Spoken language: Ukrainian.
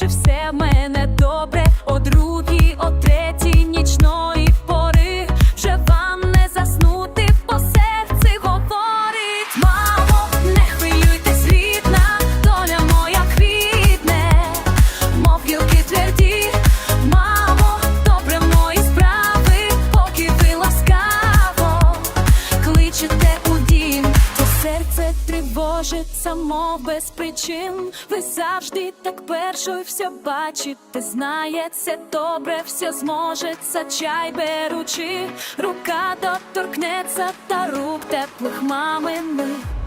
наче все в мене добре, о другій, о третій нічної пори. Вже вам не заснути, по серце говорить. Мамо, не хвилюйтесь, рідна, доля моя квітне, мов гілки тверді, мамо, добре мої справи, поки ви ласкаво, кличете у дім, то серце движеться, само без причин. Ви завжди так першою все бачите, знається добре, все зможеться, чай беручи, рука доторкнеться та рук теплих маминих.